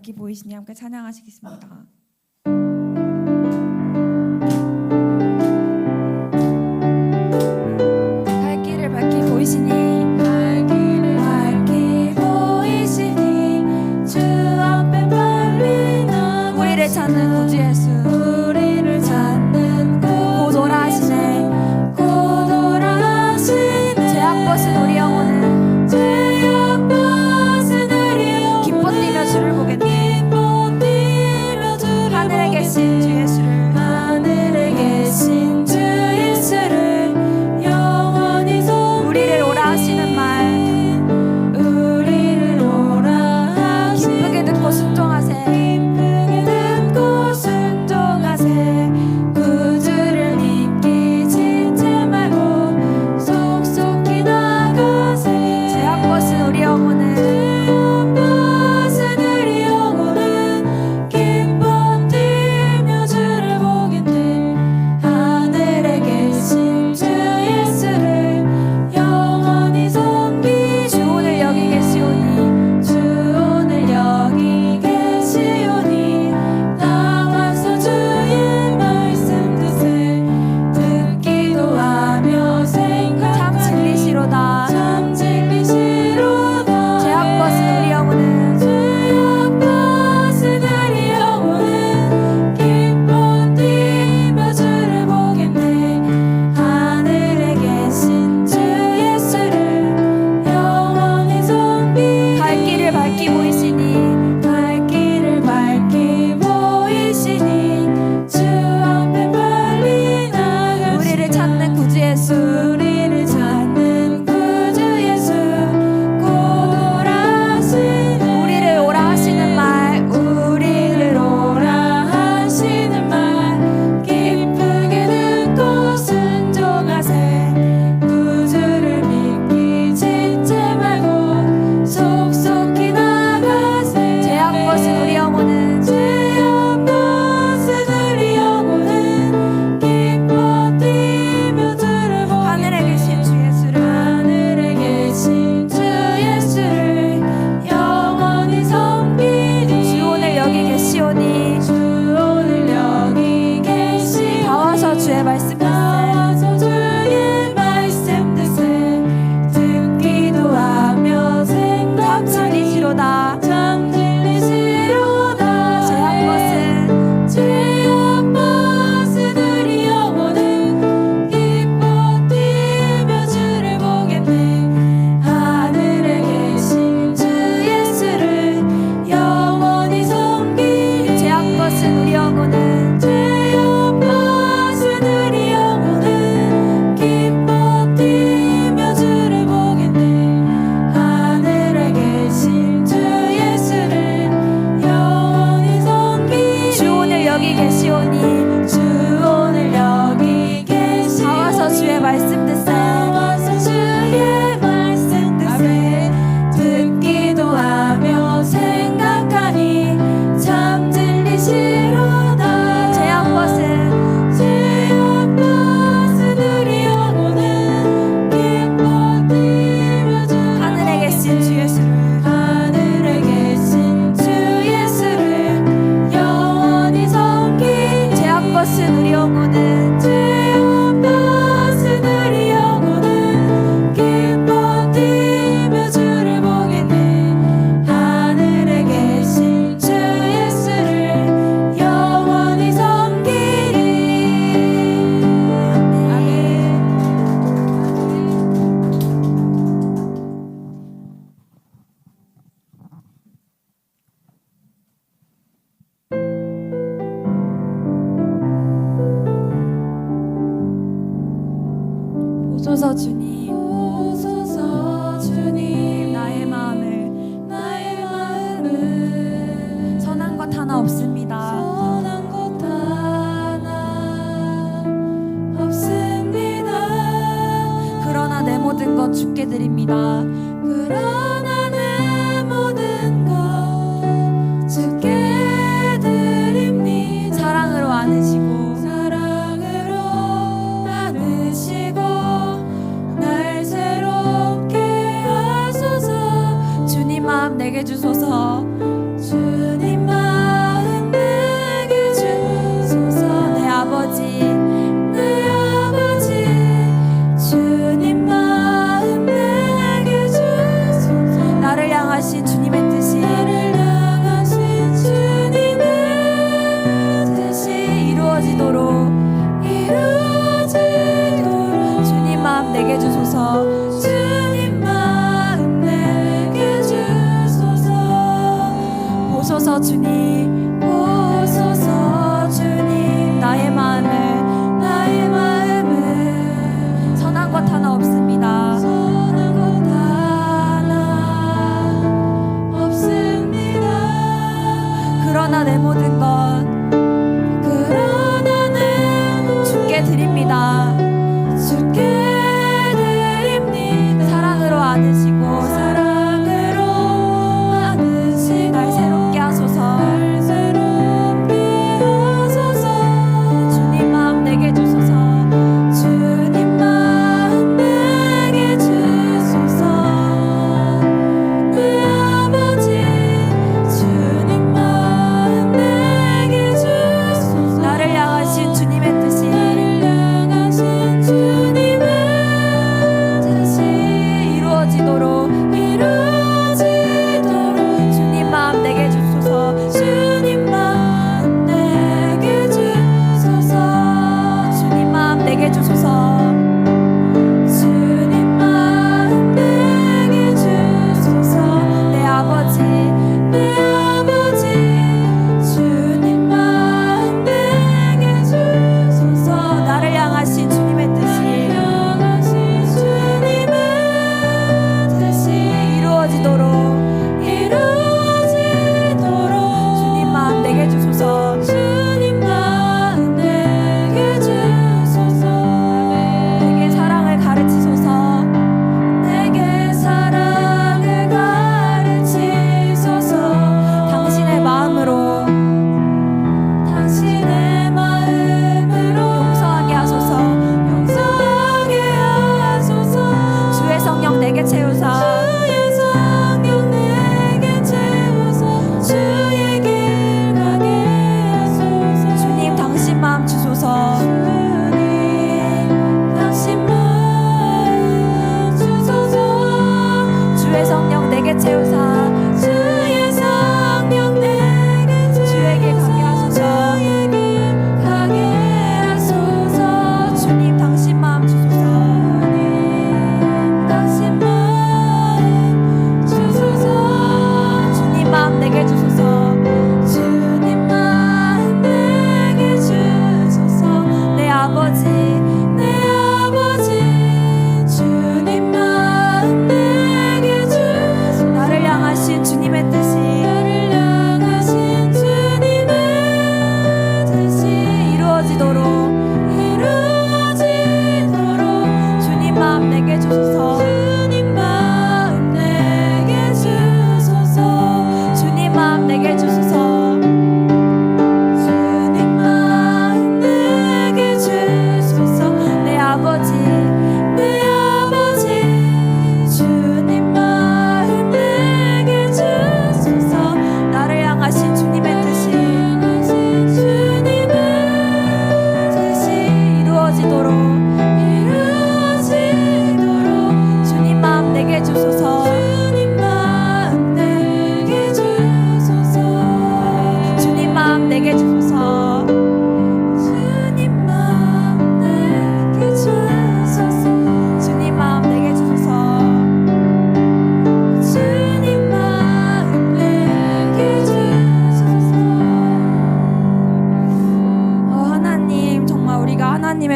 악기 보이시니 함께 찬양하시겠습니다. すり抜就说,说。 그러나 내 모든 것. 그러나 내 모든 주께 드립니다. 주께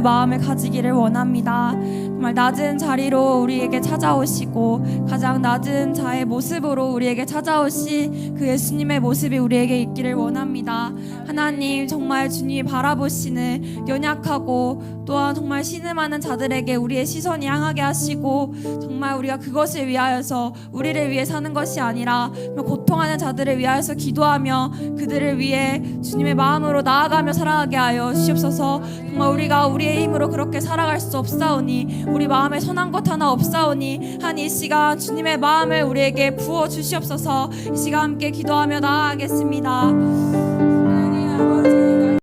마음을 가지기를 원합니다. 정말 낮은 자리로 우리에게 찾아오시고 가장 낮은 자의 모습으로 우리에게 찾아오시 그 예수님의 모습이 우리에게 있기를 원합니다. 하나님 정말 주님이 바라보시는 연약하고 또한 정말 신음하는 자들에게 우리의 시선이 향하게 하시고 정말 우리가 그것을 위하여서 우리를 위해 사는 것이 아니라 고통하는 자들을 위하여서 기도하며 그들을 위해 주님의 마음으로 나아가며 살아가게 하여 주시옵소서. 정말 우리가 우리의 힘으로 그렇게 살아갈 수 없사오니 우리 마음에 선한 것 하나 없사오니 한 이 시간 주님의 마음을 우리에게 부어 주시옵소서. 이 시간 함께 기도하며 나아가겠습니다